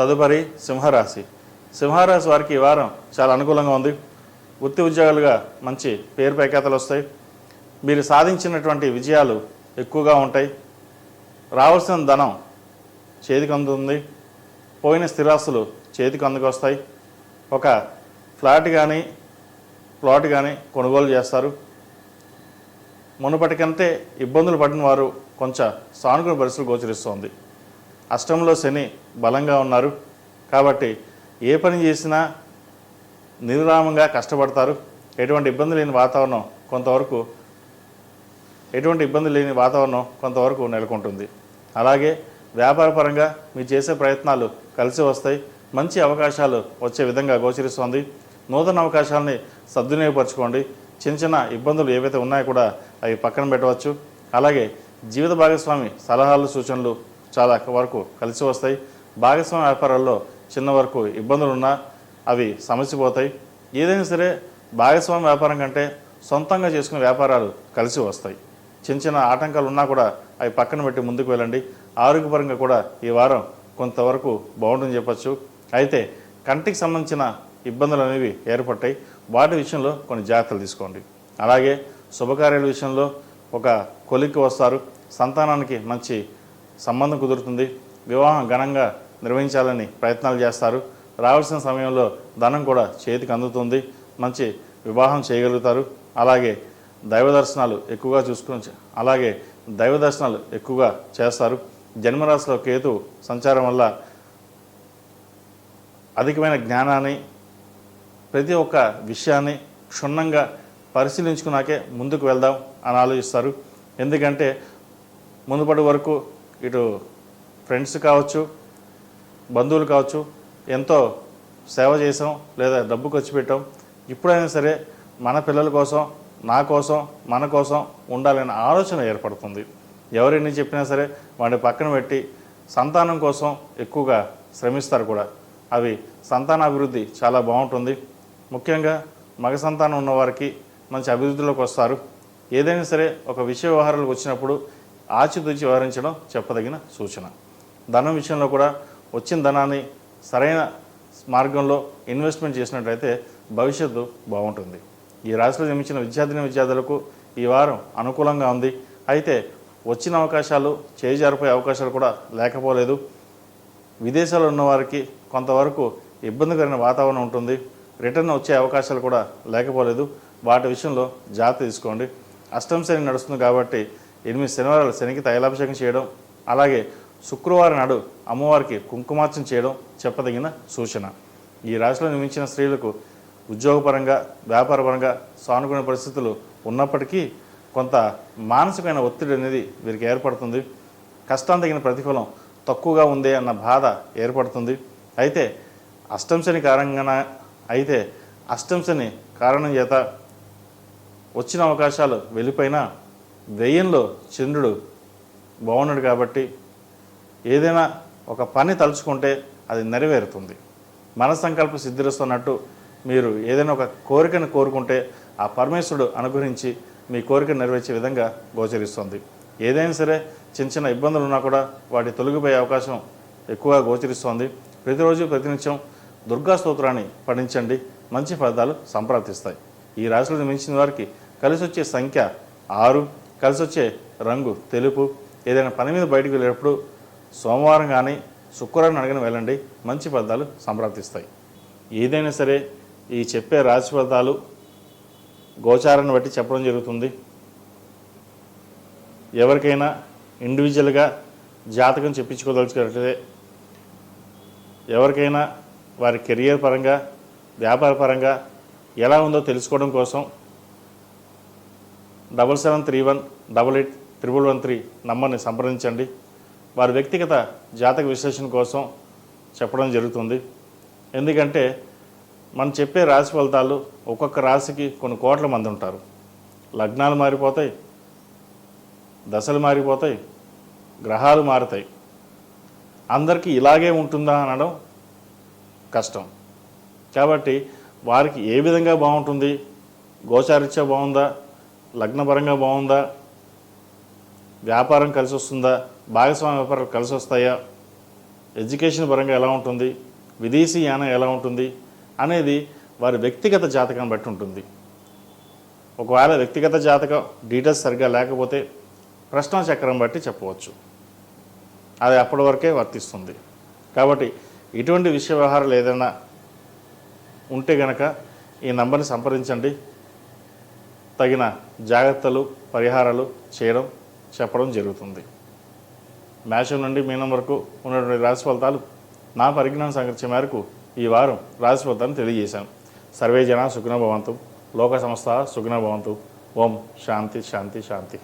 తదుపరి సింహరాశి. సింహరాశి వారికి ఈ వారం చాలా అనుకూలంగా ఉంది. వృత్తి ఉద్యోగాలుగా మంచి పేరు పైకేతలు వస్తాయి. మీరు సాధించినటువంటి విజయాలు ఎక్కువగా ఉంటాయి. రావాల్సిన ధనం చేతికి అందుతుంది. పోయిన స్థిరాస్తులు చేతికి అందుకొస్తాయి. ఒక ఫ్లాట్ కానీ ప్లాట్ కానీ కొనుగోలు చేస్తారు. మునుపటి కంటే ఇబ్బందులు పడిన వారు కొంచెం సానుకూల పరిస్థితులు గోచరిస్తోంది. అష్టంలో శని బలంగా ఉన్నారు. కాబట్టి ఏ పని చేసినా నిరురామంగా కష్టపడతారు. ఎటువంటి ఇబ్బంది లేని వాతావరణం కొంతవరకు ఎటువంటి ఇబ్బంది లేని వాతావరణం కొంతవరకు నెలకొంటుంది. అలాగే వ్యాపారపరంగా మీరు చేసే ప్రయత్నాలు కలిసి వస్తాయి. మంచి అవకాశాలు వచ్చే విధంగా గోచరిస్తోంది. నూతన అవకాశాలని సద్వినియోగపరచుకోండి. చిన్న చిన్న ఇబ్బందులు ఏవైతే ఉన్నాయో కూడా అవి పక్కన పెట్టవచ్చు. అలాగే జీవిత భాగస్వామి సలహాలు సూచనలు చాలా వరకు కలిసి వస్తాయి. భాగస్వామి వ్యాపారాల్లో చిన్న వరకు ఇబ్బందులు ఉన్నా అవి సమసిపోతాయి. ఏదైనా సరే భాగస్వామి వ్యాపారం కంటే సొంతంగా చేసుకునే వ్యాపారాలు కలిసి వస్తాయి. చిన్న చిన్న ఆటంకాలు ఉన్నా కూడా అవి పక్కన పెట్టి ముందుకు వెళ్ళండి. ఆరోగ్యపరంగా కూడా ఈ వారం కొంతవరకు బాగుంటుందని చెప్పచ్చు. అయితే కంటికి సంబంధించిన ఇబ్బందులు అనేవి ఏర్పడ్డాయి వాటి విషయంలో కొన్ని జాగ్రత్తలు తీసుకోండి. అలాగే శుభకార్యాల విషయంలో ఒక కొలిక్కి వస్తారు. సంతానానికి మంచి సంబంధం కుదురుతుంది. వివాహం ఘనంగా నిర్వహించాలని ప్రయత్నాలు చేస్తారు. రావాల్సిన సమయంలో ధనం కూడా చేతికి అందుతుంది. మంచి వివాహం చేయగలుగుతారు. అలాగే దైవ దర్శనాలు ఎక్కువగా చూసుకుని అలాగే దైవ దర్శనాలు ఎక్కువగా చేస్తారు. జన్మరాశిలో కేతు సంచారం వల్ల అధికమైన జ్ఞానాన్ని ప్రతి ఒక్క విషయాన్ని క్షుణ్ణంగా పరిశీలించుకున్నాకే ముందుకు వెళ్దాం అని ఆలోచిస్తారు. ఎందుకంటే మునుపటి వరకు ఇటు ఫ్రెండ్స్ కావచ్చు బంధువులు కావచ్చు ఎంతో సేవ చేసాం లేదా డబ్బు ఖర్చు పెట్టాం. ఇప్పుడైనా సరే మన పిల్లల కోసం నా కోసం మన కోసం ఉండాలనే ఆలోచన ఏర్పడుతుంది. ఎవరిని చెప్పినా సరే వాడిని పక్కన పెట్టి సంతానం కోసం ఎక్కువగా శ్రమిస్తారు కూడా. అవి సంతానాభివృద్ధి చాలా బాగుంటుంది. ముఖ్యంగా మగ సంతానం ఉన్నవారికి మంచి అభివృద్ధిలోకి వస్తారు. ఏదైనా సరే ఒక విషయ వ్యవహారాలకు వచ్చినప్పుడు ఆచితూచి వ్యవహరించడం చెప్పదగిన సూచన. ధనం విషయంలో కూడా వచ్చిన ధనాన్ని సరైన మార్గంలో ఇన్వెస్ట్మెంట్ చేసినట్లయితే భవిష్యత్తు బాగుంటుంది. ఈ రాశిలో జన్మించిన విద్యార్థిని విద్యార్థులకు ఈ వారం అనుకూలంగా ఉంది. అయితే వచ్చిన అవకాశాలు చేజారిపోయే అవకాశాలు కూడా లేకపోలేదు. విదేశాల్లో ఉన్న వారికి కొంతవరకు ఇబ్బందికరమైన వాతావరణం ఉంటుంది. రిటర్న్ వచ్చే అవకాశాలు కూడా లేకపోలేదు. వాటి విషయంలో జాగ్రత్త తీసుకోండి. అష్టం శని నడుస్తుంది కాబట్టి ఎనిమిది శనివారాలు శనికి తైలాభిషేకం చేయడం అలాగే శుక్రవారం నాడు అమ్మవారికి కుంకుమార్చన చేయడం చెప్పదగిన సూచన. ఈ రాశిలో నిర్మించిన స్త్రీలకు ఉద్యోగపరంగా వ్యాపారపరంగా సానుకూల పరిస్థితులు ఉన్నప్పటికీ కొంత మానసికమైన ఒత్తిడి అనేది వీరికి ఏర్పడుతుంది. కష్టం తగిన ప్రతిఫలం తక్కువగా ఉంది అన్న బాధ ఏర్పడుతుంది. అయితే అష్టంశని కారణంగా అయితే అష్టంశని కారణం చేత వచ్చిన అవకాశాలు వెళ్ళిపోయినా వ్యయంలో చంద్రుడు బాగున్నాడు కాబట్టి ఏదైనా ఒక పని తలుచుకుంటే అది నెరవేరుతుంది. మన సంకల్ప సిద్ధిస్తున్నట్టు మీరు ఏదైనా ఒక కోరికను కోరుకుంటే ఆ పరమేశ్వరుడు అనుగ్రహించి మీ కోరిక నెరవేర్చే విధంగా గోచరిస్తుంది. ఏదైనా సరే చిన్న చిన్న ఇబ్బందులు ఉన్నా కూడా వాటి తొలగిపోయే అవకాశం ఎక్కువగా గోచరిస్తోంది. ప్రతిరోజు ప్రతినిత్యం దుర్గా స్తోత్రాన్ని పఠించండి. మంచి ఫలితాలు సంప్రాప్తిస్తాయి. ఈ రాశిలో మించిన వారికి కలిసి వచ్చే సంఖ్య ఆరు. కలిసి వచ్చే రంగు తెలుపు ఏదైనా పని మీద బయటకు వెళ్ళేటప్పుడు సోమవారం కానీ శుక్రవారం అడగని వెళ్ళండి. మంచి ఫలితాలు సంప్రాప్తిస్తాయి. ఏదైనా సరే ఈ చెప్పే రాశి ఫలితాలు గోచారాన్ని బట్టి చెప్పడం జరుగుతుంది. ఎవరికైనా ఇండివిజువల్గా జాతకం చెప్పించుకోదలుచుకున్నట్లయితే ఎవరికైనా వారి కెరియర్ పరంగా వ్యాపార పరంగా ఎలా ఉందో తెలుసుకోవడం కోసం double seven three one double eight triple one three నంబర్ని సంప్రదించండి. వారి వ్యక్తిగత జాతక విశ్లేషణ కోసం చెప్పడం జరుగుతుంది. ఎందుకంటే మనం చెప్పే రాశి ఫలితాలు ఒక్కొక్క రాశికి కొన్ని కోట్ల మంది ఉంటారు. లగ్నాలు మారిపోతాయి దశలు మారిపోతాయి గ్రహాలు మారుతాయి. అందరికీ ఇలాగే ఉంటుందా అనడం కష్టం. కాబట్టి వారికి ఏ విధంగా బాగుంటుంది గోచారిత్య బాగుందా లగ్నపరంగా బాగుందా? వ్యాపారం కలిసి వస్తుందా? భాగస్వామ్య వ్యాపారాలు కలిసి వస్తాయా? ఎడ్యుకేషన్ పరంగా ఎలా ఉంటుంది? విదేశీ యానం ఎలా ఉంటుంది? అనేది వారి వ్యక్తిగత జాతకాన్ని బట్టి ఉంటుంది. ఒకవేళ వ్యక్తిగత జాతకం డీటెయిల్స్ సరిగ్గా లేకపోతే ప్రశ్న చక్రం బట్టి చెప్పవచ్చు. అది అప్పటి వరకే వర్తిస్తుంది. కాబట్టి ఇటువంటి విషయ వ్యవహారాలు ఏదైనా ఉంటే గనక ఈ నంబర్ని సంప్రదించండి. తగిన జాగ్రత్తలు పరిహారాలు చేయడం చెప్పడం జరుగుతుంది. మేషం నుండి మీనం వరకు ఉన్నటువంటి రాశి ఫలితాలు నా పరిజ్ఞానం సంగతించే మేరకు ఈ వారం రాశి ఫలితాన్ని తెలియజేశాను. సర్వే జన లోక సంస్థ సుఖినభవంతు ఓం శాంతి శాంతి శాంతి